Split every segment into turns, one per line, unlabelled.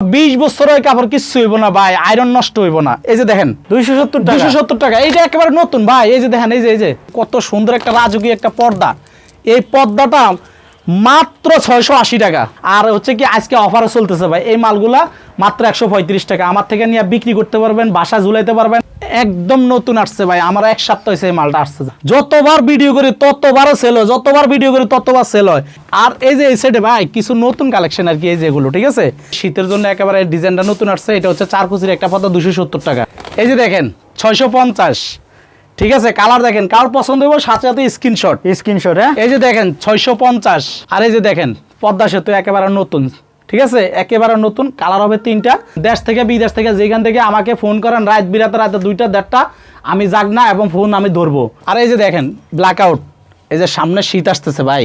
বিশ বছরের কাপড় কিচ্ছু হইব না ভাই আয়রন নষ্ট হইব না। এই যে দেখেন
দুইশো সত্তর
দুইশো সত্তর টাকা এইটা একেবারে নতুন। ভাই এই যে দেখেন এই যে এই যে কত সুন্দর একটা রাজকীয় একটা পর্দা। এই পর্দাটা মাত্র ছয়শো আশি টাকা। আর হচ্ছে কি আজকে অফারও চলতেছে ভাই। এই মালগুলা মাত্র একশো পঁয়ত্রিশ টাকা। আমার থেকে নিয়ে বিক্রি করতে পারবেন, বাসা ঝুলাইতে পারবেন। একদম নতুন আসছে ভাই। আমার এক সপ্তাহ হয়েছে এই মালটা আসছে। যতবার ভিডিও করি, ততবারও সেল হয়। যতবার ভিডিও করি, ততবার সেল হয়। আর এই যে এই সাইডে ভাই, কিছু নতুন কালেকশন আর কি এই যেগুলো ঠিক আছে? শীতের জন্য একেবারে ডিজাইনটা নতুন আসছে। এটা হচ্ছে চার কুচির একটা পর্দা দুশো সত্তর টাকা। এই যে দেখেন, ছয়শো পঞ্চাশ। ঠিক আছে কালার দেখেন কার পছন্দ হইব সাথে সাথে স্ক্রিনশট
স্ক্রিনশট হ্যাঁ।
এই যে দেখেন ছয়শো পঞ্চাশ। আর এই যে দেখেন পদ্মা সেতু একেবারে নতুন। ঠিক আছে একেবারে নতুন কালার হবে তিনটা। দেশ থেকে বিদেশ থেকে যেখান থেকে আমাকে ফোন করেন রাত বিরাতে রাতে দুইটা দেড়টা আমি যাক না এবং ফোন আমি ধরবো। আর এই যে দেখেন ব্ল্যাক আউট এই যে সামনে শীত আসতেছে ভাই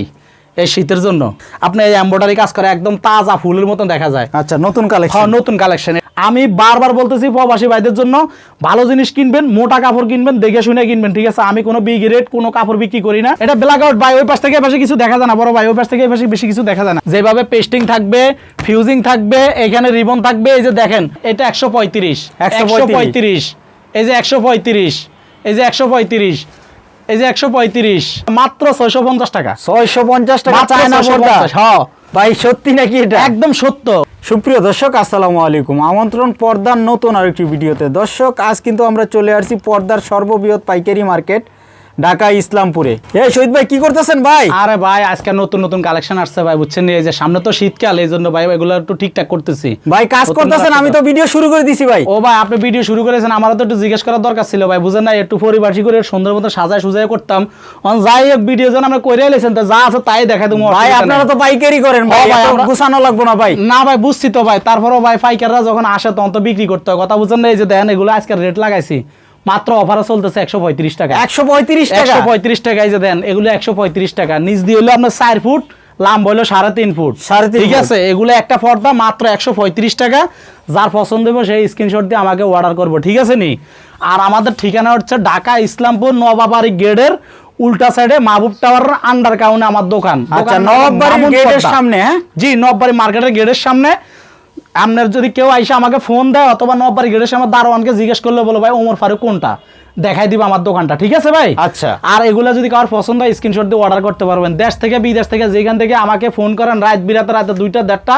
এই শীতের জন্য। আপনি এই এম্ব্রয়ডারি কাজ করে একদম তাজা ফুলের মতন দেখা যায়।
আচ্ছা নতুন
হ্যাঁ
কালেকশন
নতুন কালেকশন আমি বারবার বলতেছি প্রবাসী ভাইদের জন্য ভালো জিনিস কিনবেন মোটা কাপড় কিনবেন দেখে শুনে কিনবেন ঠিক আছে? আমি কোনো বিগ রেট কোনো কাপড় বিক্রি করি না। এটা ব্ল্যাক আউট ভাই ওই পাশ থেকে পাশে কিছু দেখা যায় না বড় ভাই ওই পাশ থেকে পাশে বেশি কিছু দেখা যায় না। যেভাবে পেস্টিং থাকবে ফিউজিং থাকবে এখানে রিবন থাকবে এই যে দেখেন এটা একশো পঁয়ত্রিশ একশো পঁয়ত্রিশ এই যে একশো পঁয়ত্রিশ এই যে একশো পঁয়ত্রিশ এই যে একশো পঁয়ত্রিশ মাত্র ছয়শো পঞ্চাশ টাকা।
ছয়শো পঞ্চাশ টাকা চায়না
650
পর্দা
হ্যাঁ।
ভাই সত্যি নাকি এটা?
একদম সত্য।
সুপ্রিয় দর্শক, আসসালামু আলাইকুম। আমন্ত্রণ পর্দার নতুন আরেকটি ভিডিওতে। দর্শক, আজ কিন্তু আমরা চলে আসছি পর্দার সর্ববৃহৎ পাইকারি মার্কেট। ঢাকা ইসলামপুরে। এই শহীদ ভাই কি করতেছেন ভাই?
আরে ভাই আজকে নতুন নতুন কালেকশন আসছে ভাই বুঝছেন এই যে সামনে তো শীতকাল এই জন্য ভাই এগুলো একটু ঠিকঠাক করতেছি।
ভাই কাজ করতেছেন আমি তো ভিডিও শুরু করে দিছি ভাই।
ও ভাই আপনি ভিডিও শুরু করেছেন আমারও তো একটু জিজ্ঞেস করার দরকার ছিল ভাই বুঝেন না একটু পরিবারসি করে সুন্দর মতো সাজায় সুজায় করতাম। অন যাই হোক ভিডিও যেন আমরা করে এলেছেন তো যা আছে তাই দেখাই তুমি
ভাই আপনারা তো পাইকারি করেন ভাই, গুছানো লাগবো না ভাই।
না ভাই বুঝছি তো ভাই তারপরও ভাই পাইকাররা যখন আসে তখন তো বিক্রি করতে হয় কথা বুঝেন না এই যে দেখেন এগুলো আজকে রেট লাগাইছি। মাত্র অফারে চলতেছে একশো পঁয়ত্রিশ টাকা।
একশো পঁয়ত্রিশ টাকা?
একশো পঁয়ত্রিশ টাকা এই যে দেন এগুলো একশো পঁয়ত্রিশ টাকা। নিচ দিয়ে হলো আপনার চার ফুট লাম্ব হলো সাড়ে তিন ফুট।
সাড়ে
ঠিক আছে? এগুলো একটা পর্দা মাত্র একশো পঁয়ত্রিশ টাকা। যার পছন্দ হবে সেই স্ক্রিনশট দিয়ে আমাকে অর্ডার করব। ঠিক আছে নি? আর আমাদের ঠিকানা হচ্ছে ঢাকা ইসলামপুর নবাবাড়ি গেটের উল্টা সাইডে মাহবুব টাওয়ার আন্ডার কাউনে আমার দোকান।
আচ্ছা
দোকান
নবাবাড়ির গেটের সামনে হ্যাঁ?
জি নববাড়ি মার্কেটের গেটের সামনে। আপনার যদি কেউ আইসে আমাকে ফোন দেয় অথবা নব্বার গেটের আমার দারোয়ানকে জিজ্ঞেস করলে বলো ভাই ওমর ফারুক কোনটা? দেখাই দিব আমার দোকানটা ঠিক আছে ভাই?
আচ্ছা।
আর এগুলো যদি কারোর পছন্দ হয় স্ক্রিনশট দিয়ে অর্ডার করতে পারবেন। দেশ থেকে বিদেশ থেকে যেখান থেকে আমাকে ফোন করেন রাত বিরাতে রাতে দুইটা দেড়টা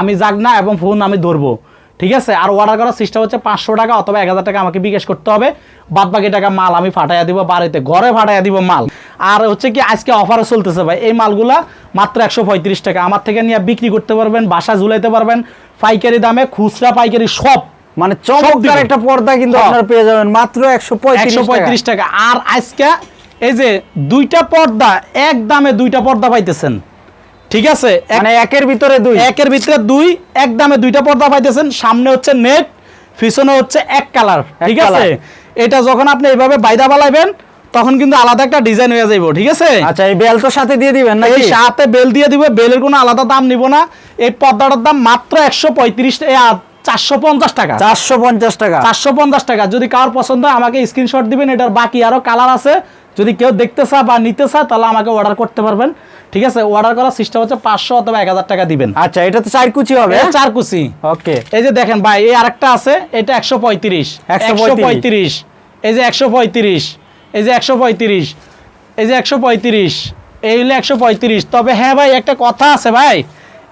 আমি যাক না এবং ফোন আমি ধরবো। ঠিক আছে? আর অর্ডার করার সিস্টেম হচ্ছে পাঁচশো টাকা অথবা এক হাজার টাকা আমাকে বিকাশ করতে হবে। বাদ বাকি টাকা মাল আমি ফাটাইয়া দিব বাড়িতে ঘরে ফাটাইয়া দিব মাল। আর হচ্ছে কি আজকে অফারও চলতেছে ভাই। এই মালগুলা মাত্র একশো পঁয়ত্রিশ টাকা। আমার থেকে নিয়ে বিক্রি করতে পারবেন বাসা ঝুলাইতে পারবেন পাইকারি দামে খুচরা পাইকারি সব।
মানে চমৎকার। একটা পর্দা কিন্তু। আপনারা পেয়ে যাবেন। মাত্র একশো পঁয়ত্রিশ
টাকা। আর আজকে এই যে দুইটা পর্দা এক দামে দুইটা পর্দা পাইতেছেন। ঠিক আছে?
মানে একের ভিতরে দুই?
একের ভিতরে দুই এক দামে দুইটা পর্দা পাইতেছেন সামনে হচ্ছে নেট পিছনে হচ্ছে এক কালার ঠিক আছে? এটা যখন আপনি এইভাবে বাইদা বালাইবেন তখন কিন্তু আলাদা একটা ডিজাইন হয়ে যাইব ঠিক আছে?
আচ্ছা এই বেল তো সাথে দিয়ে দিবেন
এই
নাকি
সাথে বেল দিয়ে দিবে বেলের কোনো আলাদা দাম নিব না। এই পর্দাটার দাম মাত্র একশো পঁয়ত্রিশ চারশো পঞ্চাশ টাকা।
চারশো পঞ্চাশ টাকা।
চারশো পঞ্চাশ টাকা। যদি কারোর পছন্দ হয় আমাকে স্ক্রিনশট দিবেন এটার বাকি আরও কালার আছে। যদি কেউ দেখতে চায় বা নিতে চায় তাহলে আমাকে অর্ডার করতে পারবেন। ঠিক আছে? অর্ডার করার সিস্টেম হচ্ছে পাঁচশো অথবা এক হাজার টাকা দিবেন।
আচ্ছা এটা তো চার কুচি হবে।
চার কুচি।
ওকে।
এই যে দেখেন ভাই এই আরেকটা আছে এটা একশো পঁয়ত্রিশ।
135
পঁয়ত্রিশ। এই যে একশো পঁয়ত্রিশ। এই যে একশো পঁয়ত্রিশ। এই যে একশো পঁয়ত্রিশ। এই হলো একশো পঁয়ত্রিশ। তবে হ্যাঁ ভাই একটা কথা আছে ভাই।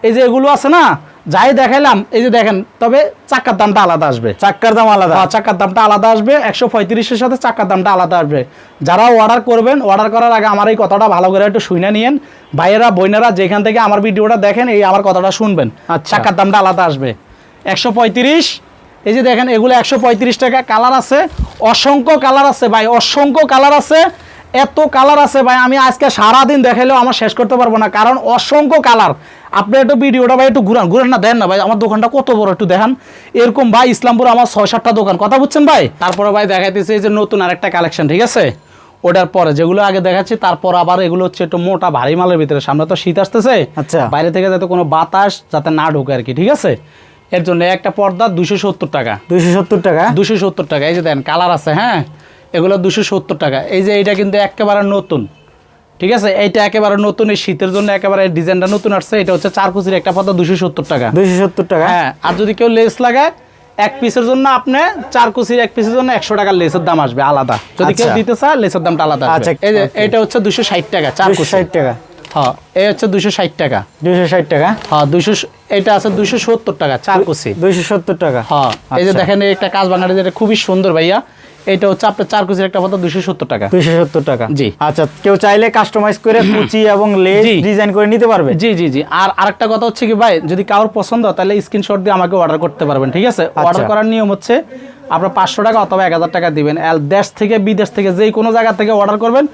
এই যে এগুলো আছে না যাই দেখাইলাম এই যে দেখেন তবে চাকার দামটা আলাদা আসবে।
চাক্কার দাম আলাদা।
হ্যাঁ, চাকার দামটা আলাদা আসবে একশো পঁয়ত্রিশের সাথে চাকার দামটা আলাদা আসবে। যারা অর্ডার করবেন অর্ডার করার আগে আমার এই কথাটা ভালো করে একটু শুনে নিয়েন। ভাইয়েরা বোনেরা যেখান থেকে আমার ভিডিওটা দেখেন এই আমার কথাটা শুনবেন।
আচ্ছা।
চাকার দামটা আলাদা আসবে। একশো পঁয়ত্রিশ এই যে দেখেন এগুলো একশো পঁয়ত্রিশ টাকা কালার আছে। অসংখ্য কালার আছে ভাই অসংখ্য কালার আছে। এত কালার আছে ভাই আমি আজকে সারাদিন দেখাইলেও আমার শেষ করতে পারব না। কারণ অসংখ্য কালার আপনি একটু ভিডিওটা ভাই একটু ঘুরান। ঘুরান না দেন না ভাই আমার দোকানটা কত বড় একটু দেখান। এরকম ভাই ইসলামপুর আমার ছয় সাতটা দোকান। কথা বুঝছেন ভাই? তারপরে ভাই দেখাইতেছে এই যে নতুন আরেকটা কালেকশন ঠিক আছে? ওটার পরে যেগুলো আগে দেখাচ্ছি তারপর আবার এগুলো হচ্ছে একটু মোটা ভারী মালের ভিতরে। সামনে তো শীত আসতেছে।
আচ্ছা।
বাইরে থেকে যাতে কোনো বাতাস যাতে না ঢোকে আর কি ঠিক আছে? এর জন্য একটা পর্দা দুশো সত্তর টাকা।
দুইশো সত্তর টাকা?
দুশো সত্তর টাকা। এই যে দেন কালার আছে হ্যাঁ? এগুলো দুশো সত্তর টাকা। এই যে এটা কিন্তু একেবারে নতুন ঠিক আছে? এইটা একেবারে নতুন এই শীতের জন্য একেবারে ডিজাইনটা নতুন আসছে। এটা হচ্ছে চার কুচির একটা পাতা দুশো সত্তর টাকা।
দুশো সত্তর টাকা?
হ্যাঁ আর যদি কেউ লেস লাগায় এক পিসের জন্য আপনি চার কুচির এক পিসের জন্য একশো টাকার লেসের দাম আসবে আলাদা। যদি কেউ
আচ্ছা।
দিতে চায় লেসের দামটা আলাদা
আচ্ছা,
এই যে এটা হচ্ছে দুশো ষাট টাকা চার কুচি
ষাট টাকা।
হ্যাঁ এই হচ্ছে দুশো ষাট টাকা।
দুইশো ষাট টাকা?
হ্যাঁ দুশো এটা আছে দুশো সত্তর টাকা চার কুচি।
দুইশো সত্তর টাকা।
হ্যাঁ এই যে
আচ্ছা।
দেখেন একটা কাজ বানাতে যেটা খুবই সুন্দর ভাইয়া। এটা হচ্ছে আপনার চার কুচির একটা পদ্মা দুশো সত্তর টাকা।
দুইশো সত্তর টাকা।
জি।
আচ্ছা কেউ চাইলে কাস্টমাইজ করে কুচি এবং লেস
জি।
ডিজাইন করে নিতে পারবে।
জি জি জি। আর আরেকটা কথা হচ্ছে কি ভাই যদি কারোর পছন্দ হয় তাহলে স্ক্রিনশট দিয়ে আমাকে অর্ডার করতে পারবেন ঠিক আছে?
আচ্ছা।
অর্ডার করার নিয়ম হচ্ছে আপনার পাঁচশো টাকা অথবা এক হাজার টাকা দিবেন। দেশ থেকে বিদেশ থেকে যেই কোনো জায়গা থেকে অর্ডার করবেন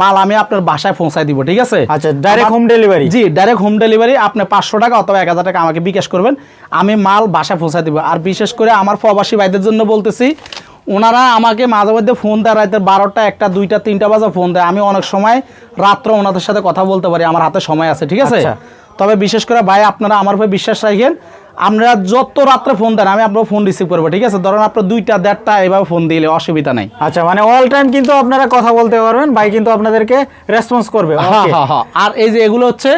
মাল আমি আপনার বাসায় পৌঁছায় দিব ঠিক আছে?
আচ্ছা ডাইরেক্ট হোম ডেলিভারি
জি ডাইরেক্ট হোম ডেলিভারি আপনি পাঁচশো টাকা অথবা এক হাজার টাকা আমাকে বিকাশ করবেন। আমি মাল বাসায় পৌঁছায় দিব। আর বিশেষ করে আমার প্রবাসী ভাইদের জন্য বলতেছি ওনারা আমাকে মাঝে মধ্যে ফোন দেয় রাতে বারোটা একটা দুইটা তিনটা বাজে ফোন দেয়। আমি অনেক সময় রাত্র ওনাদের সাথে কথা বলতে পারি আমার হাতে সময় আছে ঠিক আছে?
আচ্ছা।
তবে বিশেষ করে ভাই আপনারা আমার উপরে বিশ্বাস রাখেন আপনারা যত রাত্রে ফোন দেন আমি আপনার ফোন রিসিভ করব ঠিক আছে? ধরেন আপনার দুইটা দেড়টা এভাবে ফোন দিলে অসুবিধা নাই।
আচ্ছা মানে অল টাইম কিন্তু আপনারা কথা বলতে পারবেন ভাই কিন্তু আপনাদেরকে রেসপন্স করবে
হ্যাঁ হ্যাঁ হ্যাঁ। আর এই যে এগুলো হচ্ছে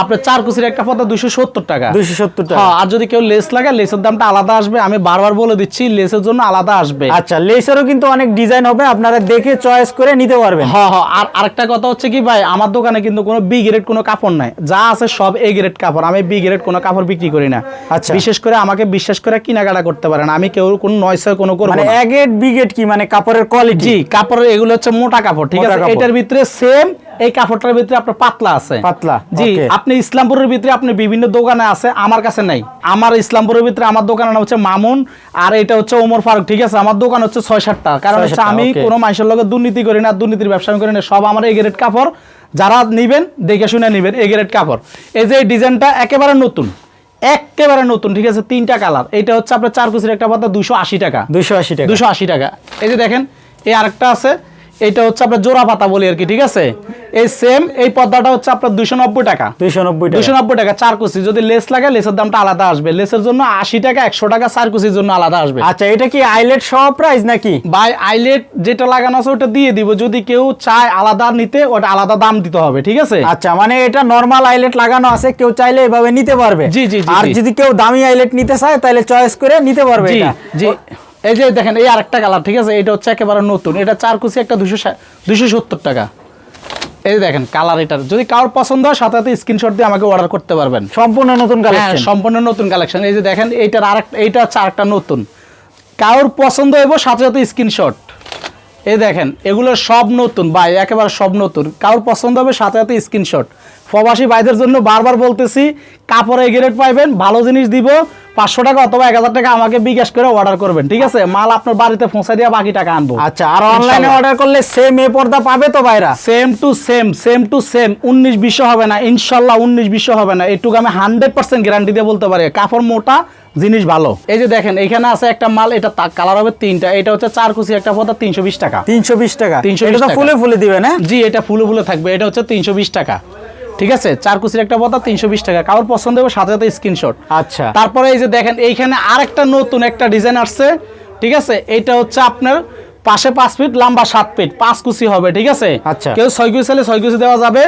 আপনার চার কুচির একটা পথা দুশো সত্তর টাকা।
দুইশো সত্তর টাকা।
আর যদি কেউ লেস লাগে লেসের দামটা আলাদা আসবে আমি বারবার বলে দিচ্ছি লেসের জন্য আলাদা আসবে।
আচ্ছা লেসেরও কিন্তু অনেক ডিজাইন হবে আপনারা দেখে চয়েস করে নিতে পারবেন।
হ্যাঁ হ্যাঁ আর আরেকটা কথা হচ্ছে কি ভাই আমার দোকানে কিন্তু কোনো বি গ্রেড কোনো কাপড় নাই। যা আছে সব এ গ্রেড কাপড় আমি বি গ্রেড কোনো কাপড় বিক্রি করি না।
আচ্ছা।
বিশেষ করে আমাকে বিশ্বাস করে কেনাকাটা করতে পারেন। আমি কেউ কোনো নয়সে কোনো করব
মানে
না।
এগেট বিগেট কি? মানে কাপড়ের কোয়ালিটি
কাপড়ের এগুলো হচ্ছে মোটা কাপড় ঠিক আছে? এটার ভিতরে সেম এই কাপড়টার ভিতরে আপনার পাতলা আছে।
পাতলা,
জি আপনি ইসলামপুরের ভিতরে আপনি বিভিন্ন দোকানে আছে আমার কাছে নাই। আমার ইসলামপুরের ভিতরে আমার দোকানের নাম হচ্ছে মামুন আর এটা হচ্ছে ওমর ফারুক ঠিক আছে? আমার দোকান হচ্ছে ছয় সাতটা কারণ হচ্ছে আমি. কোনো মানুষের লগে দুর্নীতি করি না দুর্নীতির ব্যবসা আমি করি না সব আমার এই গ্রেড কাপড়। যারা নিবেন দেখে শুনে নিবেন এই গ্রেড কাপড়। এই যে ডিজাইনটা একেবারে নতুন। একেবারে নতুন ঠিক আছে? তিনটা কালার। এটা হচ্ছে আপনার চার কুচির একটা পাতা দুশো আশি টাকা।
দুশো আশি টাকা।
দুশো আশি টাকা। এই যে দেখেন এই আরেকটা আছে। এটা হচ্ছে আপনার জোড়া পাতা বলি আর কি ঠিক আছে? এই সেম এই পর্দাটা হচ্ছে আপনার দুশো নব্বই টাকা।
দুইশো নব্বই
দুশো নব্বই টাকা চার কুচি। যদি লেস লাগে লেসের দামটা আলাদা আসবে। লেসের জন্য আশি টাকা একশো টাকা চার কুচির জন্য আলাদা আসবে।
আচ্ছা এটা কি আইলেট সহ প্রাইস নাকি?
বাই আইলেট যেটা লাগানো আছে ওটা দিয়ে দিব। যদি কেউ চায় আলাদা নিতে ওটা আলাদা দাম দিতে হবে ঠিক আছে?
আচ্ছা মানে এটা নরমাল আইলেট লাগানো আছে কেউ চাইলে এভাবে নিতে পারবে।
জি, জি,
আর যদি কেউ দামি আইলেট নিতে চায় তাহলে চয়েস করে নিতে পারবে
জি জি। এই যে দেখেন এই আরেকটা কালার ঠিক আছে? এটা হচ্ছে একেবারে নতুন। এটা চার কুচি একটা দুশো দুশো সত্তর টাকা। এই যে দেখেন কালার এটার। যদি কারোর পছন্দ হয় সাথে সাথে স্ক্রিনশট দিয়ে আমাকে অর্ডার করতে পারবেন।
সম্পূর্ণ নতুন
হ্যাঁ
কালেকশন
সম্পূর্ণ নতুন কালেকশন এই যে দেখেন এইটার আর এইটা হচ্ছে আরেকটা নতুন। কারোর পছন্দ হইব সাথে সাথে স্ক্রিনশট এই দেখেন এগুলো সব নতুন ভাই একেবারে সব নতুন। কারোর পছন্দ হবে সাথে সাথে স্ক্রিনশট প্রবাসী ভাইদের জন্য বারবার বলতেছি কাপড়ে গ্রেড পাইবেন ভালো জিনিস দিব পাঁচশো টাকা অথবা এক হাজার টাকা আমাকে বিকাশ করে অর্ডার করবেন ঠিক আছে? মাল আপনার বাড়িতে পৌঁছা দিয়ে বাকি টাকা আনব।
আচ্ছা আর অনলাইনে অর্ডার করলে সেম এ পর্দা পাবে তো ভাইরা?
Same to same same to same উনিশ বিশ্ব হবে না ইনশাল্লাহ উনিশ বিশ্ব হবে না এটুকু আমি হান্ড্রেড পার্সেন্ট গ্যারান্টি দিয়ে বলতে পারি। কাপড় মোটা জিনিস ভালো। এই যে দেখেন এখানে আছে একটা মাল এটা কালার হবে তিনটা এটা হচ্ছে চার কুচি একটা পর্দা তিনশো বিশ টাকা।
তিনশো বিশ টাকা।
তিনশো।
ফুলে ফুলে দিবেন হ্যাঁ
জি এটা ফুলে ফুলে থাকবে এটা হচ্ছে তিনশো বিশ টাকা। ঠিক আছে? চার কুচির একটা পথা তিনশো বিশ টাকা। কারোর পছন্দ হবে সাথে সাথে স্ক্রিনশট
আচ্ছা।
তারপরে এই যে দেখেন এইখানে আরেকটা নতুন একটা ডিজাইন আসছে ঠিক আছে? এটা হচ্ছে আপনার পাশে পাঁচ ফিট লম্বা সাত ফিট পাঁচ কুচি হবে ঠিক আছে?
আচ্ছা।
কেউ ছয় কুচি চাইলে ছয় কুচি দেওয়া যাবে।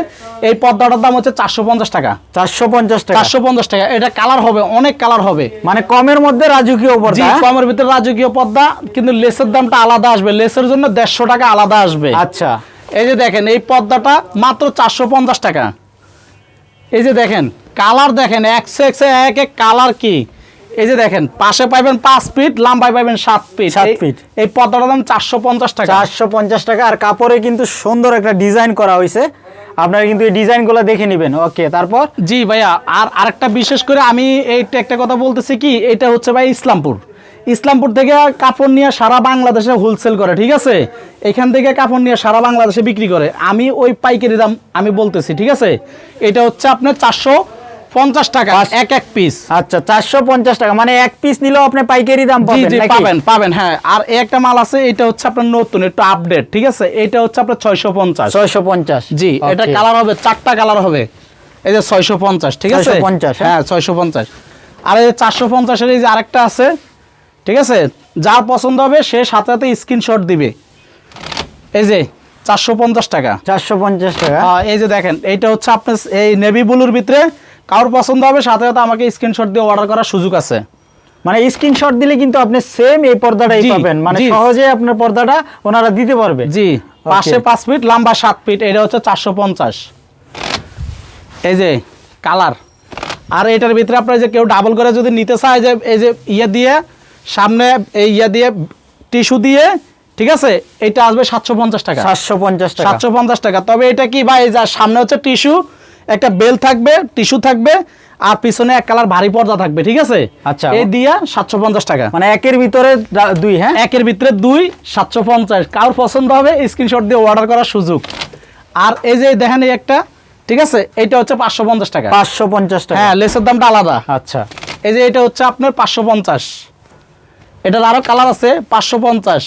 এই পর্দাটার দাম হচ্ছে চারশো পঞ্চাশ টাকা।
চারশো পঞ্চাশ টাকা।
চারশো পঞ্চাশ টাকা। এটা কালার হবে অনেক কালার হবে।
মানে কমের মধ্যে রাজকীয় পর্দা হ্যাঁ?
কমের ভিতরে রাজকীয় পর্দা কিন্তু লেসের দামটা আলাদা আসবে। লেসের জন্য দেড়শো টাকা আলাদা আসবে।
আচ্ছা।
এই যে দেখেন এই পর্দাটা মাত্র চারশো পঞ্চাশ টাকা। এই যে দেখেন কালার দেখেন একশো একশো এক এক কালার কি? এই যে দেখেন পাশে পাইবেন পাঁচ ফিট লাম্বায় পাইবেন সাত ফিট।
সাত ফিট।
এই পর্দাটার দাম চারশো পঞ্চাশ টাকা।
চারশো পঞ্চাশ টাকা আর কাপড়ে কিন্তু সুন্দর একটা ডিজাইন করা হয়েছে আপনারা কিন্তু এই ডিজাইনগুলো দেখে নেবেন। ওকে তারপর?
জি ভাইয়া আর আরেকটা বিশেষ করে আমি এইটা একটা কথা বলতেছি কি এটা হচ্ছে ভাই ইসলামপুর। ইসলামপুর থেকে কাপড় নিয়ে সারা বাংলাদেশে হোলসেল করে ঠিক আছে? এখান থেকে কাপড় নিয়ে সারা বাংলাদেশে বিক্রি করে। আমি ওই পাইকারি দাম আমি বলতেছি ঠিক আছে? এটা হচ্ছে আপনার চারশো পঞ্চাশ টাকা এক এক পিস
আচ্ছা চারশো পঞ্চাশ টাকা মানে এক পিস নিলেও আপনি পাইকারি দাম পাবেন
পাবেন হ্যাঁ। আর একটা মাল আছে এটা হচ্ছে আপনার নতুন একটু আপডেট ঠিক আছে? এটা হচ্ছে আপনার ছয়শো পঞ্চাশ।
ছয়শো পঞ্চাশ।
জি এটা কালার হবে চারটা কালার হবে। এই যে ছয়শো পঞ্চাশ ঠিক আছে?
650, হ্যাঁ?
হ্যাঁ ছয়শো পঞ্চাশ। আর এই চারশো পঞ্চাশের এই যে আরেকটা আছে ঠিক আছে? যার পছন্দ হবে সে সাথে সাথে স্ক্রিনশট দিবে। এই যে চারশো পঞ্চাশ টাকা।
চারশো পঞ্চাশ টাকা?
হ্যাঁ, এই যে দেখেন এইটা হচ্ছে আপনার এই নেভি ব্লুর ভিতরে। কারোর পছন্দ হবে সাথে সাথে আমাকে স্ক্রিনশট দিয়ে অর্ডার করার সুযোগ আছে।
মানে স্ক্রিনশট দিলে কিন্তু আপনি সেম এই পর্দাটাই পাবেন। মানে সহজে আপনার পর্দাটা ওনারা দিতে পারবে।
জি পাশে পাঁচ ফিট লম্বা সাত ফিট এটা হচ্ছে চারশো পঞ্চাশ। এই যে কালার আর এটার ভিতরে আপনার যে কেউ ডাবল করে যদি নিতে চায় যে এই যে ইয়ে দিয়ে সামনে এই ইয়ে দিয়ে টিস্যু দিয়ে ঠিক আছে? এটা আসবে সাতশো পঞ্চাশ টাকা।
সাতশো পঞ্চাশ টাকা।
সাতশো পঞ্চাশ টাকা। তবে এটা কি ভাই যা সামনে হচ্ছে টিস্যু একটা বেল থাকবে টিস্যু থাকবে আর পিছনে এক কালার ভারী পর্দা থাকবে ঠিক আছে?
আচ্ছা।
এই দিয়া সাতশো পঞ্চাশ টাকা।
মানে একের ভিতরে দুই হ্যাঁ?
একের ভিতরে দুই সাতশো পঞ্চাশ। কার পছন্দ হবে স্ক্রিনশট দিয়ে অর্ডার করার সুযোগ। আর এই যে দেখেন এই একটা ঠিক আছে? এটা হচ্ছে পাঁচশো পঞ্চাশ টাকা।
পাঁচশো পঞ্চাশ টাকা।
হ্যাঁ লেসের দামটা আলাদা।
আচ্ছা।
এই যে এটা হচ্ছে আপনার পাঁচশো পঞ্চাশ। এটার আরও কালার আছে পাঁচশো পঞ্চাশ।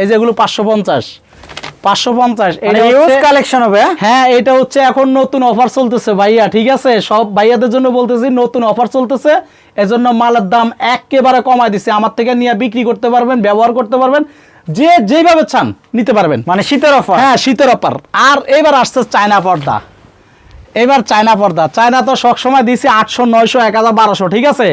এই যে এগুলো পাঁচশো পঞ্চাশ। পাঁচশো পঞ্চাশ
মানে কালেকশন হবে হ্যাঁ?
হ্যাঁ এটা হচ্ছে এখন নতুন অফার চলতেছে ভাইয়া ঠিক আছে? সব ভাইয়াদের জন্য বলতেছি নতুন অফার চলতেছে। এজন্য মালের দাম একেবারে কমায় দিছে। আমার থেকে নিয়ে বিক্রি করতে পারবেন ব্যবহার করতে পারবেন যে যেভাবে চান নিতে পারবেন।
মানে শীতের অফার
হ্যাঁ শীতের অফার আর এবার আসছে চায়না পর্দা। এবার চায়না পর্দা। চায়না তো সবসময় দিছে আটশো নয়শো এক হাজার বারোশো ঠিক আছে?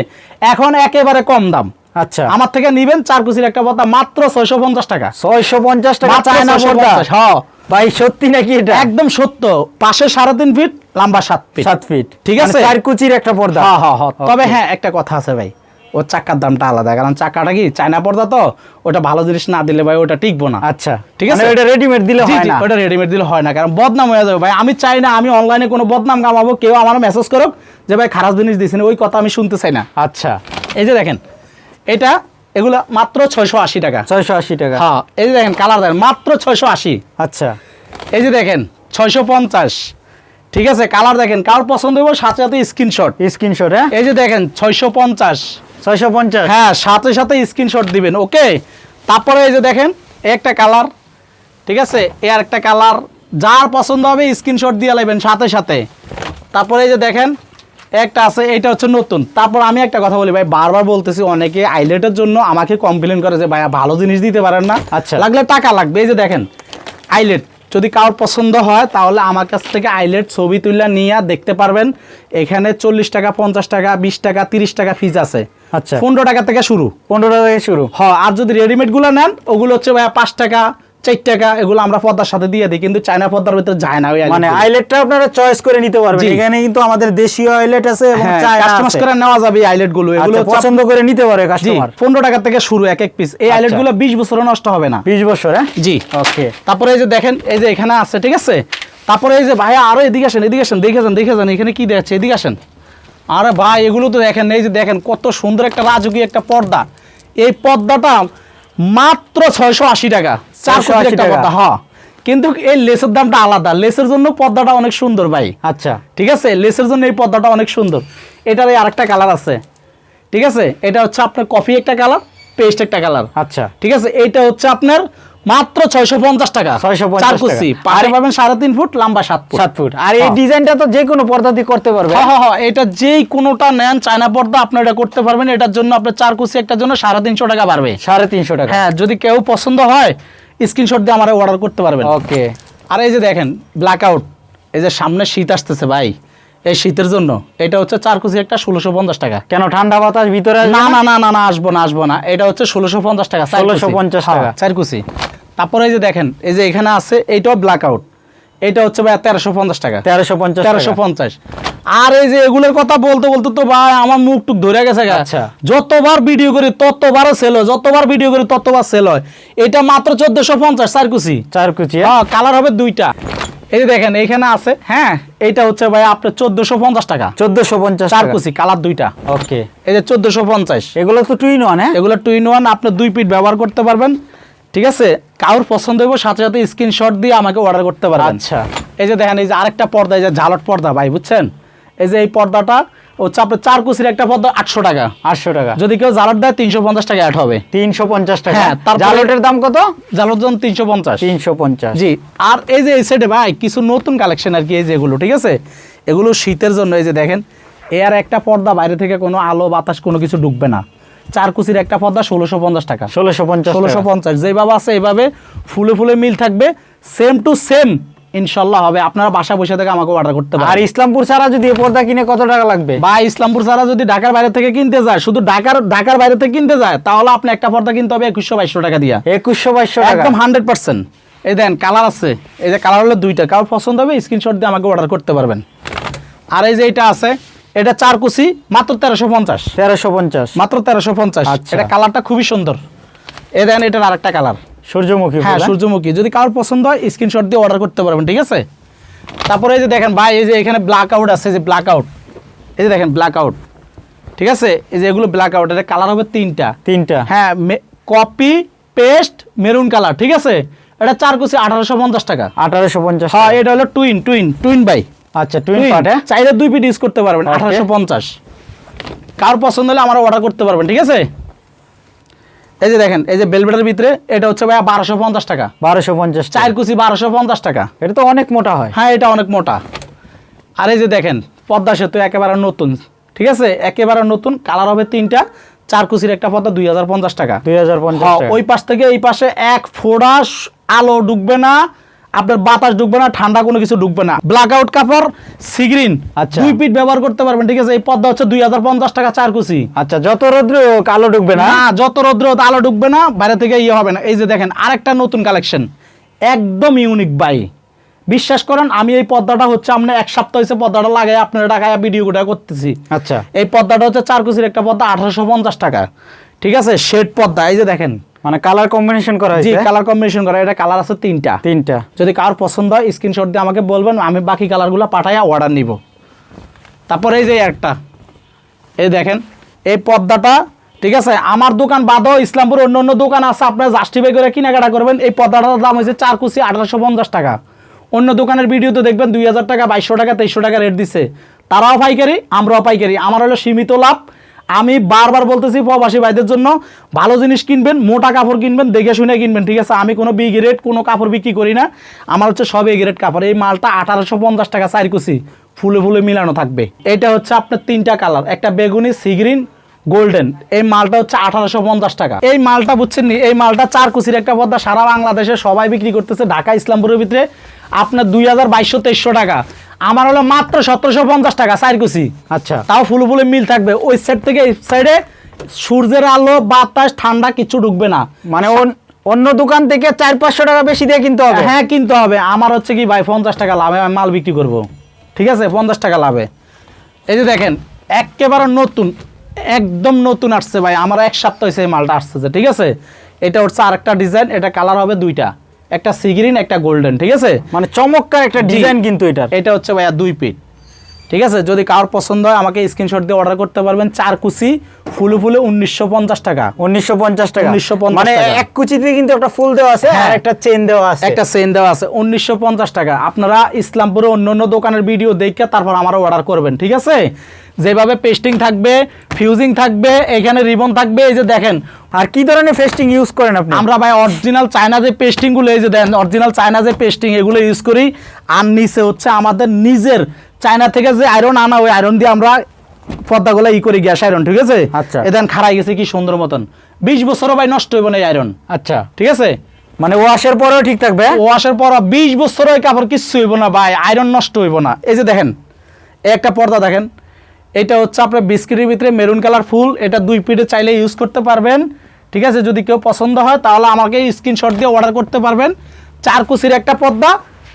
এখন একেবারে কম দাম।
আচ্ছা।
আমার থেকে নিবেন চার কুচির একটা পর্দা মাত্র ছয়শো পঞ্চাশ টাকা।
ছয়শো পঞ্চাশ টাকা চায়না পর্দা
হ্যাঁ
ভাই সত্যি নাকি এটা?
একদম সত্য। পাশে সাড়ে তিন ফিট লম্বা সাত ফিট
সাত ফিট
ঠিক
মানে
আছে?
চার কুচির একটা পর্দা।
হ্যাঁ হ্যাঁ হ্যাঁ তবে হ্যাঁ একটা কথা আছে ভাই। ওর চাকার দামটা আলাদা কারণ চাকাটা কি চায়না পর্দা তো ওটা ভালো জিনিস না দিলে ভাই ওটা টিকবো না।
আচ্ছা।
ঠিক
মানে
আছে?
ওটা রেডিমেড দিলে হয় না।
ওটা রেডিমেড দিলে হয় না কারণ বদনাম হয়ে যাবে ভাই। আমি চাই না আমি অনলাইনে কোনো বদনাম কামাবো কেউ আমার মেসেজ করুক যে ভাই খারাপ জিনিস দিয়েছেন ওই কথা আমি শুনতে চাই না।
আচ্ছা।
এই যে দেখেন এটা এগুলো মাত্র ছয়শো আশি টাকা।
ছয়শো আশি টাকা।
হ্যাঁ এই যে দেখেন কালার দেখেন মাত্র ছয়শো আশি।
আচ্ছা।
এই যে দেখেন ছয়শো পঞ্চাশ। ঠিক আছে কালার দেখেন কার পছন্দ হইব সাথে সাথে স্ক্রিনশট।
স্ক্রিনশট হ্যাঁ?
এই যে দেখেন ছয়শো পঞ্চাশ।
ছয়শো পঞ্চাশ।
হ্যাঁ সাথে সাথে স্ক্রিনশট দিবেন ওকে? তারপরে এই যে দেখেন একটা কালার ঠিক আছে? এ আর একটা কালার যার পছন্দ হবে স্ক্রিনশট দিয়ে লাইবেন সাথে সাথে। তারপরে এই যে দেখেন একটা আছে এটা হচ্ছে নতুন। তারপর আমি একটা কথা বলি ভাই বারবার বলতেছি অনেকে আইলেটের জন্য আমাকে কমপ্লেন করে যে ভাইয়া ভালো জিনিস দিতে পারেন না।
আচ্ছা।
লাগলে টাকা লাগবে। এই যে দেখেন আইলেট যদি কারোর পছন্দ হয় তাহলে আমার কাছ থেকে আইলেট ছবি তুলে নিয়ে দেখতে পারবেন। এখানে চল্লিশ টাকা পঞ্চাশ টাকা বিশ টাকা তিরিশ টাকা ফিজ আছে।
আচ্ছা।
পনেরো টাকা থেকে শুরু।
পনেরো টাকা থেকে শুরু।
হ আর যদি রেডিমেডগুলো নেন ওগুলো হচ্ছে ভাইয়া পাঁচ টাকা চার টাকা এগুলো আমরা পদ্মার সাথে দিয়ে দিই কিন্তু চায়না পদ্মার ভিতরে যায় না
মানে আইলেটটা আপনারা চয়েস করে নিতে পারবেন। এখানে কিন্তু আমাদের দেশীয় আইলেট আছে এবং
হ্যাঁ
চায়না
কাস্টমাইজ করে নেওয়া যাবে আইলেটগুলো। এগুলো
আচ্ছা, পছন্দ করে নিতে পারে কাস্টমার
পনেরো টাকা থেকে শুরু এক এক পিস এই আইলেট
আচ্ছা।
গুলো বিশ বছরও নষ্ট হবে না।
বিশ বছর হ্যাঁ?
জি।
ওকে
তারপরে এই যে দেখেন এই যে এখানে আছে ঠিক আছে? তারপরে এই যে ভাই আরও এদিকে আসেন এদিকে আসেন দেখে যান দেখে যান এখানে কি দেখছে এদিকে আসেন। আরে ভাই এগুলো তো দেখেন এই যে দেখেন কত সুন্দর একটা রাজকীয় একটা পর্দা। এই পর্দাটা মাত্র ছয়শো আশি টাকা। চার
680 টাকা।
হ্যাঁ। কিন্তু এই লেসের দামটা আলাদা। লেসের জন্য পর্দাটা অনেক সুন্দর ভাই।
আচ্ছা।
ঠিক আছে? লেসের জন্য এই পর্দাটা অনেক সুন্দর। এটার এই আরেকটা কালার আছে। ঠিক আছে? এটা হচ্ছে আপনার কফি একটা কালার পেস্ট একটা কালার।
আচ্ছা।
ঠিক আছে? এইটা হচ্ছে আপনার মাত্র ছয়শো পঞ্চাশ টাকা।
650
চার কুচি। পাশে পাবেন সাড়ে তিন ফুট লম্বা সাত ফুট।
সাত ফুট। আর এই
হ্যাঁ।
ডিজাইনটা তো যে কোনো পর্দা দিয়ে করতে পারবে।
হ্যাঁ হ্যাঁ হ্যাঁ। এটা যেই কোনোটা নেন চায়না পর্দা আপনি এটা করতে পারবেন। এটার জন্য আপনার চার কুচি একটার জন্য সাড়ে তিনশো টাকা বাড়বে।
সাড়ে তিনশো টাকা।
হ্যাঁ যদি কেউ পছন্দ হয় স্ক্রিনশট দিয়ে আমার অর্ডার করতে পারবেন।
ওকে
আর এই যে দেখেন ব্ল্যাক আউট এই যে সামনে শীত আসতেছে ভাই এই শীতের জন্য এটা হচ্ছে চার কুচি একটা ষোলোশো পঞ্চাশ টাকা।
কেন ঠান্ডা বাতাস ভিতরে
না না? না না না আসব না আসব না এটা হচ্ছে ষোলোশো পঞ্চাশ টাকা চার কুচি।
1650
হ্যাঁ,
টাকা।
চার কুচি তারপরে এই যে দেখেন এই যে এখানে আছে এইটাও ব্ল্যাক আউট এটা হচ্ছে ভাই তেরোশো পঞ্চাশ টাকা।
তেরোশো পঞ্চাশ
তেরোশো পঞ্চাশ। আর এই যে এগুলোর কথা বলতে বলতে তো ভাই আমার মুখ টুক ধরে গেছে
আচ্ছা।
যতবার ভিডিও করি ততবারও সেল হয়। যতবার ভিডিও করি ততবার সেল হয়। এটা মাত্র চোদ্দশো পঞ্চাশ চার কুচি।
চার কুচি
হ্যাঁ কালার হবে দুইটা। এই যে দেখেন এইখানে আছে। হ্যাঁ এইটা হচ্ছে ভাই আপনার চোদ্দশো পঞ্চাশ টাকা।
চোদ্দশো পঞ্চাশ
চার কুচি কালার দুইটা।
ওকে।
এই যে চোদ্দশো পঞ্চাশ।
এগুলো তো টুইন ওয়ান হ্যাঁ
এগুলো টুইন ওয়ান আপনি দুই পিট ব্যবহার করতে পারবেন। ঠিক আছে? কারোর পছন্দ হইব সাথে সাথে স্ক্রিনশট দিয়ে আমাকে অর্ডার করতে পারবেন।
আচ্ছা।
এই যে দেখেন এই যে আরেকটা পর্দা এই যে ঝালট পর্দা ভাই বুঝছেন? এই যে এই পর্দাটা হচ্ছে আপনার চার কুচির একটা পর্দা আটশো টাকা।
আটশো টাকা।
যদি কেউ ঝালট দেয় তিনশো পঞ্চাশ টাকা অ্যাড হবে।
তিনশো পঞ্চাশ টাকা।
হ্যাঁ,
জালটের দাম কত?
জন তিনশো পঞ্চাশ।
তিনশো পঞ্চাশ।
জি আর এই যে এই সাইডে ভাই কিছু নতুন কালেকশন আর কি এই যে এগুলো ঠিক আছে? এগুলো শীতের জন্য এই যে দেখেন এ আর একটা পর্দা বাইরে থেকে কোনো আলো বাতাস কোনো কিছু ঢুকবে না। চার কুচির একটা পর্দা ষোলোশো পঞ্চাশ টাকা।
ষোলোশো পঞ্চাশ
ষোলোশো পঞ্চাশ। যেভাবে আছে এইভাবে ফুলে ফুলে মিল থাকবে। সেম টু সেম ইনশাল্লাহ হবে। আপনারা বাসা বসে থেকে আমাকে অর্ডার করতে পারেন।
আর ইসলামপুর ছাড়া যদি এই পর্দা কিনে কত টাকা লাগবে?
বা ইসলামপুর ছাড়া যদি ঢাকার বাইরে থেকে কিনতে যায় শুধু ঢাকার ঢাকার বাইরে থেকে কিনতে যায় তাহলে আপনি একটা পর্দা কিনতে হবে একুশশো বাইশশো টাকা দিয়া।
একুশশো বাইশশো
একদম হান্ড্রেড পার্সেন্ট। এই দেন কালার আছে। এই যে কালার হলো দুইটা। কারোর পছন্দ হবে স্ক্রিনশট দিয়ে আমাকে অর্ডার করতে পারবেন। আর এই যে এটা আছে এটা চার কুচি মাত্র তেরোশো পঞ্চাশ।
তেরোশো পঞ্চাশ।
মাত্র তেরোশো পঞ্চাশ।
আচ্ছা।
এটা কালারটা খুবই সুন্দর। এ দেন এটার আরেকটা কালার।
সূর্যমুখী
হ্যাঁ? সূর্যমুখী। যদি কারোর পছন্দ হয় স্ক্রিনশট দিয়ে অর্ডার করতে পারবেন ঠিক আছে? তারপরে এই যে দেখেন ভাই এই যে এখানে ব্ল্যাক আউট আছে যে ব্ল্যাক আউট এই যে দেখেন ব্ল্যাক আউট ঠিক আছে? এই যে এগুলো ব্ল্যাক আউট এটা কালার হবে তিনটা।
তিনটা।
হ্যাঁ কপি পেস্ট মেরুন কালার ঠিক আছে? এটা চার কুচি আঠারোশো পঞ্চাশ টাকা।
আঠারোশো পঞ্চাশ
হ্যাঁ এটা হলো টুইন টুইন টুইন বাই
আচ্ছা টুইন পার্ট হ্যাঁ?
চাইলে দুই পিট ইউজ করতে পারবেন. আঠারোশো পঞ্চাশ। কার পছন্দ হলে আমার অর্ডার করতে পারবেন ঠিক আছে? এই যে দেখেন এই যে বেলবেটের ভিতরে এটা হচ্ছে ভাইয়া বারোশো পঞ্চাশ টাকা।
বারোশো পঞ্চাশ
চার কুচি বারোশো পঞ্চাশ টাকা।
এটা তো অনেক মোটা হয়।
হ্যাঁ এটা অনেক মোটা। আর এই যে দেখেন পদ্মা সেতু একেবারে নতুন ঠিক আছে? একেবারে নতুন কালার হবে তিনটা চার কুচির একটা পদ্মা দুই হাজার পঞ্চাশ টাকা।
দুই হাজার পঞ্চাশ
হ্যাঁ, ওই পাশ থেকে এই পাশে এক ফোড়া আলো ডুববে না আপনার বাতাস ঢুকবে না ঠান্ডা কোনো কিছু ঢুকবে না। ব্ল্যাক আউট কাপড় সিগ্রিন
আচ্ছা।
দুই পিট ব্যবহার করতে পারবেন ঠিক আছে? এই পদ্মা হচ্ছে দুই হাজার পঞ্চাশ টাকা চার কুচি।
আচ্ছা যত রৌদ্র আলো ঢুকবে না?
যত রৌদ্র আলো ঢুকবে না বাইরে থেকে ইয়ে হবে না। এই যে দেখেন আরেকটা নতুন কালেকশন একদম ইউনিক বাই বিশ্বাস করেন আমি এই পর্দাটা হচ্ছে আমরা এক সপ্তাহ হয়েছে পর্দাটা লাগাই আপনার টাকায় ভিডিও কোটা করতেছি।
আচ্ছা।
এই পর্দাটা হচ্ছে চার কুচির একটা পর্দা আঠারোশো পঞ্চাশ টাকা। ঠিক আছে? শেড পদ্মা এই যে দেখেন
মানে কালার কম্বিনেশন করা
জি কালার কম্বিনেশন করা এটা কালার আছে তিনটা।
তিনটা।
যদি কার পছন্দ হয় স্ক্রিনশট দিয়ে আমাকে বলবেন আমি বাকি কালারগুলো পাঠাইয়া অর্ডার নিব। তারপরে এই যে একটা এই দেখেন এই পর্দাটা ঠিক আছে? আমার দোকান বাদও ইসলামপুর অন্য অন্য দোকান আছে আপনারা জাস্টিফাই করে কেনাকাটা করবেন। এই পর্দাটার দাম হয়েছে চার কুচি আঠারোশো পঞ্চাশ টাকা। অন্য দোকানের ভিডিওতে দেখবেন দুই হাজার টাকা বাইশশো টাকা তেইশশো টাকা রেট দিছে। তারাও পাইকারি আমরাও পাইকারি। আমার হলো সীমিত লাভ। আমি বারবার বলতেছি প্রবাসী ভাইদের জন্য ভালো জিনিস কিনবেন, মোটা কাপড় কিনবেন, দেখে শুনে কিনবেন, ঠিক আছে? আমি কোনো বি গ্রেড কোনো কাপড় বিক্রি করি না। আমার হচ্ছে সব এ গ্রেড কাপড়। এই মালটা আঠারোশো পঞ্চাশ টাকা চার কুচি। ফুলে ফুলে মিলানো থাকবে। এটা হচ্ছে আপনার তিনটা কালার একটা বেগুনি সিগ্রিন গোল্ডেন এই মালটা হচ্ছে আঠারোশো পঞ্চাশ টাকা। এই মালটা বুঝছেন নি এই মালটা চার কুচির একটা পদ্মা সারা বাংলাদেশে সবাই বিক্রি করতেছে ঢাকা ইসলামপুরের ভিতরে আপনার দুই হাজার বাইশশো তেইশশো টাকা। আমার হলো মাত্র সতেরোশো পঞ্চাশ টাকা চার কুচি।
আচ্ছা।
তাও ফুলে ফুলে মিল থাকবে। ওই সাইড থেকে এই সাইডে সূর্যের আলো বাতাস ঠান্ডা কিছু ঢুকবে না।
মানে অন- অন্য দোকান থেকে চার পাঁচশো টাকা বেশি দিয়ে কিনতে হবে?
হ্যাঁ কিনতে হবে। আমার হচ্ছে কি ভাই পঞ্চাশ টাকা লাভে আমি মাল বিক্রি করব। ঠিক আছে? পঞ্চাশ টাকা লাভে। এই যে দেখেন একেবারে নতুন। একদম নতুন আসছে ভাই। আমার এক সপ্তাহ হয়েছে এই মালটা আসছে যে, ঠিক আছে? এটা হচ্ছে আরেকটা ডিজাইন এটা কালার হবে দুইটা। একটা সিগ্রিন একটা গোল্ডেন ঠিক আছে?
মানে চমৎকার একটা ডিজাইন কিন্তু এটার
এটা হচ্ছে ভাইয়া দুই পিট ঠিক আছে? যদি কারোর পছন্দ হয় আমাকে স্ক্রিনশট দিয়ে অর্ডার করতে পারবেন। চার কুচি ফুলে ফুলে উনিশশো পঞ্চাশ টাকা।
উনিশশো পঞ্চাশ টাকা।
1950
মানে। এক কুচিতে কিন্তু একটা ফুল দেওয়া আছে
হ্যাঁ।
আর একটা চেন দেওয়া আছে।
একটা চেন দেওয়া আছে। উনিশশো পঞ্চাশ টাকা। আপনারা ইসলামপুরে অন্য অন্য দোকানের ভিডিও দেখে তারপর আমারও অর্ডার করবেন ঠিক আছে? যেভাবে পেস্টিং থাকবে ফিউজিং থাকবে এখানে রিবন থাকবে এই যে দেখেন।
আর কি ধরনের পেস্টিং ইউজ করেন আপনি?
আমরা ভাই অরিজিনাল চায়না যে পেস্টিংগুলো এই যে দেন অরিজিনাল চায়না যে পেস্টিং এগুলো ইউজ করি। আর নিচে হচ্ছে আমাদের নিজের চায়না থেকে যে আয়রন আনা ওই আয়রন দিয়ে আমরা পর্দাগুলো ই করি গ্যাস আয়রন ঠিক আছে?
আচ্ছা।
এদেন খারাই গেছে কি সুন্দর মতন। বিশ বছরও ভাই নষ্ট হইব না এই আয়রন
আচ্ছা।
ঠিক আছে?
মানে ওয়াশের পরেও ঠিক থাকবে?
ওয়াশের পর বিশ বছরও কাপড় কিচ্ছু হইব না ভাই আয়রন নষ্ট হইব না। এই যে দেখেন একটা পর্দা দেখেন। এটা হচ্ছে আপনার বিস্কিটের ভিতরে মেরুন কালার ফুল। এটা দুই পিঠে চাইলে ইউজ করতে পারবেন। ঠিক আছে? যদি কেউ পছন্দ হয় তাহলে আমাকে স্ক্রিনশট দিয়ে অর্ডার করতে পারবেন। চার কুচির একটা পর্দা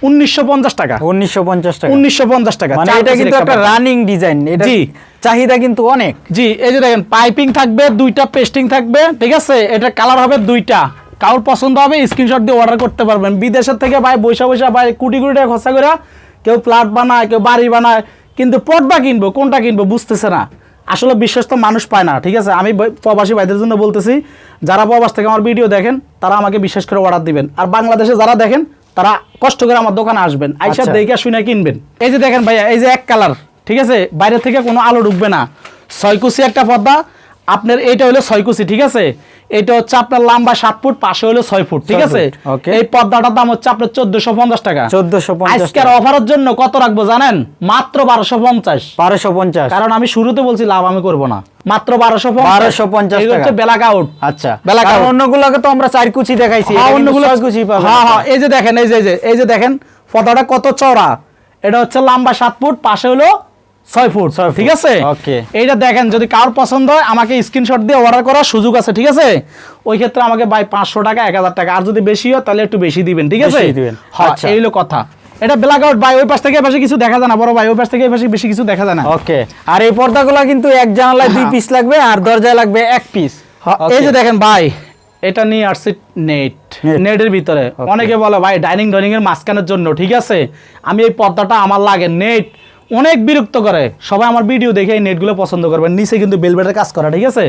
উনিশশো পঞ্চাশ টাকা।
উনিশশো পঞ্চাশ টাকা।
উনিশশো পঞ্চাশ টাকা।
মানে এটা কিন্তু একটা রানিং ডিজাইন
জি।
চাহিদা কিন্তু অনেক।
জি এই যে দেখেন পাইপিং থাকবে দুইটা পেস্টিং থাকবে ঠিক আছে? এটা কালার হবে দুইটা। কারোর পছন্দ হবে স্ক্রিনশট দিয়ে অর্ডার করতে পারবেন। বিদেশের থেকে ভাই বৈশা বৈশা ভাই কোটি কোটি টাকা খরচা করে কেউ ফ্ল্যাট বানায় কেউ বাড়ি বানায়। কিন্তু পর্দা কিনবো কোনটা কিনবো বুঝতেছে না। আসলে বিশ্বাস তো মানুষ পায় না ঠিক আছে? আমি প্রবাসী ভাইদের জন্য বলতেছি যারা প্রবাস থেকে আমার ভিডিও দেখেন তারা আমাকে বিশ্বাস করে অর্ডার দিবেন। আর বাংলাদেশে যারা দেখেন তারা কষ্ট করে আমার দোকানে আসবেন আইসা
আচ্ছা।
দেখে শুনে কিনবেন। এই যে দেখেন ভাইয়া এই যে এক কালার ঠিক আছে? বাইরে থেকে কোনো আলো ঢুকবে না। ছয় কুচি একটা পর্দা আপনার এটা হলো ছয় কুচি ঠিক আছে? এটা হচ্ছে আপনার লম্বা সাত ফুট পাশে হলো ছয় ফুট ঠিক আছে? এই পর্দাটার দাম হচ্ছে আপনার চোদ্দশো পঞ্চাশ টাকা।
চোদ্দশো
আজকের অফারের জন্য কত রাখব জানেন? মাত্র বারোশো পঞ্চাশ।
বারোশো পঞ্চাশ।
কারণ আমি শুরুতে বলছি লাভ আমি করব না। মাত্র বারোশো
1250
হচ্ছে
টাকা।
ব্ল্যাক আউট
আচ্ছা।
বেলা
কারণ
কাউট।
অন্যগুলোকে তো আমরা চার কুচি দেখাইছি।
হ্যাঁ অন্যগুলো
কুচি
হ্যাঁ হ্যাঁ এই যে দেখেন এই যে এই যে দেখেন পতাটা কত চড়া এটা হচ্ছে লম্বা সাত ফুট পাশে হলো ছয় ফুট ঠিক আছে. এইটা দেখেন যদি কারোর পছন্দ হয় আমাকে স্ক্রিনশট দিয়ে অর্ডার করার সুযোগ আছে ঠিক আছে? ওই ক্ষেত্রে আমাকে বাই পাঁচশো টাকা এক হাজার টাকা। আর যদি বেশি হয় তাহলে একটু বেশি দিবেন ঠিক আছে?
বেশি দিবেন,
হ্যাঁ
আচ্ছা।
এই হলো কথা। এটা ব্ল্যাক আউট ভাই ওই পাশ থেকে পাশে কিছু দেখা যায় না বড় ভাই ওই পাশ থেকে পাশে বেশি কিছু দেখা যায় না।
ওকে আর এই পর্দাগুলো কিন্তু এক জানালায় দুই। পিস লাগবে আর দরজায় লাগবে এক পিস
হ্যাঁ, এই যে দেখেন ভাই এটা নিয়ে আসছে নেট। নেটের ভিতরে। অনেকে বলে ভাই ডাইনিং ডাইনিং এর মাঝখানের জন্য ঠিক আছে? আমি এই পর্দাটা আমার লাগে নেট অনেক বিরক্ত করে। সবাই আমার ভিডিও দেখে এই নেটগুলো পছন্দ করবে। নিচে কিন্তু বেলবেটের কাজ করা ঠিক আছে?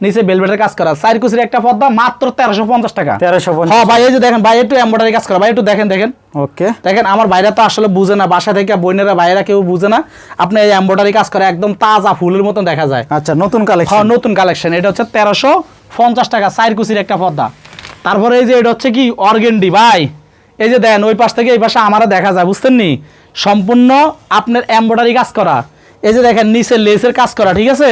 নিচে বেলবেটের কাজ করা। চার কুচির একটা পর্দা মাত্র তেরোশো পঞ্চাশ টাকা।
1350
হ্যাঁ ভাই এই যে দেখেন ভাই একটু এম্বয়ডারি কাজ করা। ভাই একটু দেখেন দেখেন।
ওকে।
দেখেন আমার বাইরে তো আসলে বুঝে না। বাসা থেকে বোনেরা বাইরে কেউ বুঝে না। আপনি এই এম্বয়ডারি কাজ করে একদম তাজা ফুলের মতন দেখা যায়।
আচ্ছা নতুন
হ্যাঁ
কালেকশন
নতুন কালেকশন এটা হচ্ছে তেরোশো পঞ্চাশ টাকা চার কুচির একটা পর্দা। তারপরে এই যে এটা হচ্ছে কি? অর্গেন্ডি ভাই। এই যে দেন ওই পাশ থেকে এই পাশে আমারা দেখা যায় বুঝতেন নি সম্পূর্ণ আপনার এমব্রয়ডারি কাজ করা। এই যে দেখেন নিচে লেসের কাজ করা ঠিক আছে?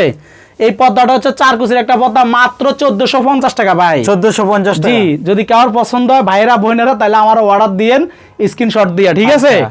এই পদ্মাটা হচ্ছে চার কুচির একটা পদ্মা মাত্র চোদ্দশো পঞ্চাশ টাকা ভাই।
চোদ্দশো পঞ্চাশ
জি যদি কারোর পছন্দ হয় ভাইরা বোনেরা তাহলে আমার অর্ডার দিয়েন স্ক্রিনশট দিয়ে ঠিক আছে?
আচ্ছা।